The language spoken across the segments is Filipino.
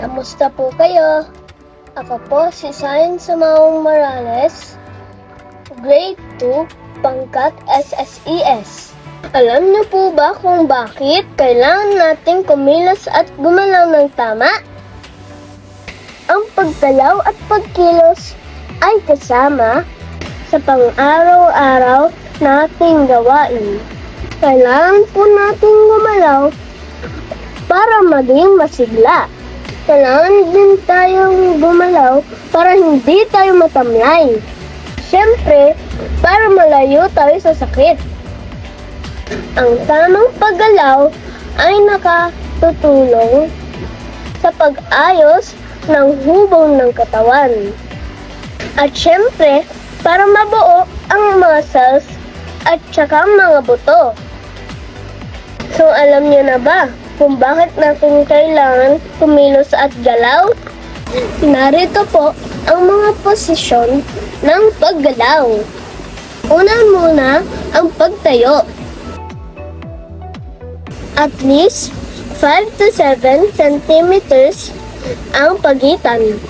Kamusta po kayo? Ako po si Sain Samaong Morales, Grade 2, Pangkat SSES. Alam niyo po ba kung bakit kailangan nating kumilos at gumalaw ng tama? Ang pagdalaw at pagkilos ay kasama sa pang-araw-araw nating gawain. Kailangan po nating gumalaw para maging masigla. Kailangan din tayong gumalaw para hindi tayo matamlay. Siyempre, para malayo tayo sa sakit. Ang tamang paggalaw ay nakatutulong sa pag-ayos ng hubog ng katawan. At syempre, para mabuo ang muscles at saka mga buto. So alam niyo na ba kung bakit natin kailangan kumilos at galaw? Narito po ang mga posisyon ng paggalaw. Una muna ang pagtayo. At least 5 to 7 centimeters ang pagitan.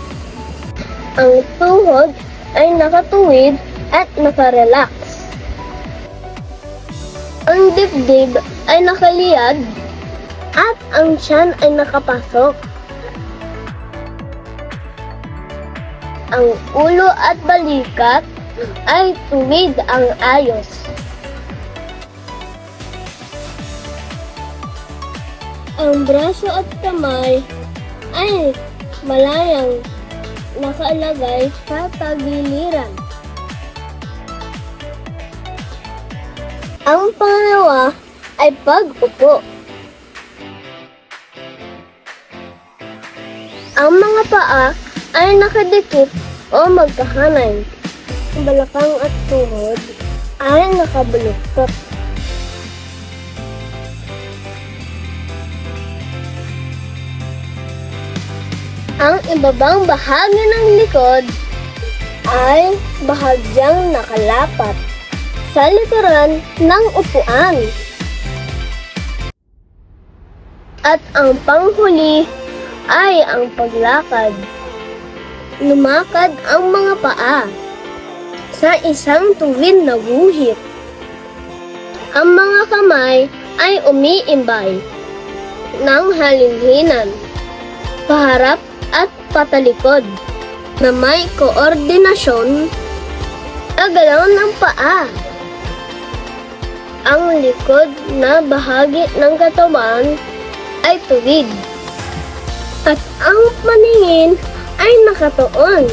Ang tuhod ay nakatuwid at nakarelax. Ang dibdib ay nakaliyad at ang tiyan ay nakapasok. Ang ulo at balikat ay tuwid ang ayos. Ang braso at kamay ay malayang nakalagay sa tagiliran. Ang pangalawa ay pag-upo. Ang mga paa ay nakadikit o magkahanay. Ang balakang at tuhod ay nakabuluktot. Ang ibabang bahagi ng likod ay bahagyang nakalapat sa likuran ng upuan. At ang panghuli ay ang paglakad. Lumakad ang mga paa sa isang tuwid na guhit. Ang mga kamay ay umiimbay ng halinhinan, paharap at patalikod na may koordinasyon sa galaw ng paa. Ang likod na bahagi ng katawan ay tuwid. At ang paningin ay nakatuon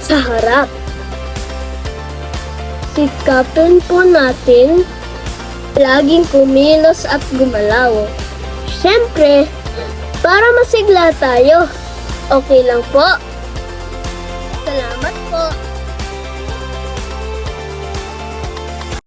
sa harap. Sikapin po natin laging kumilos at gumalaw. Siyempre, para masigla tayo. Okay lang po. Salamat po.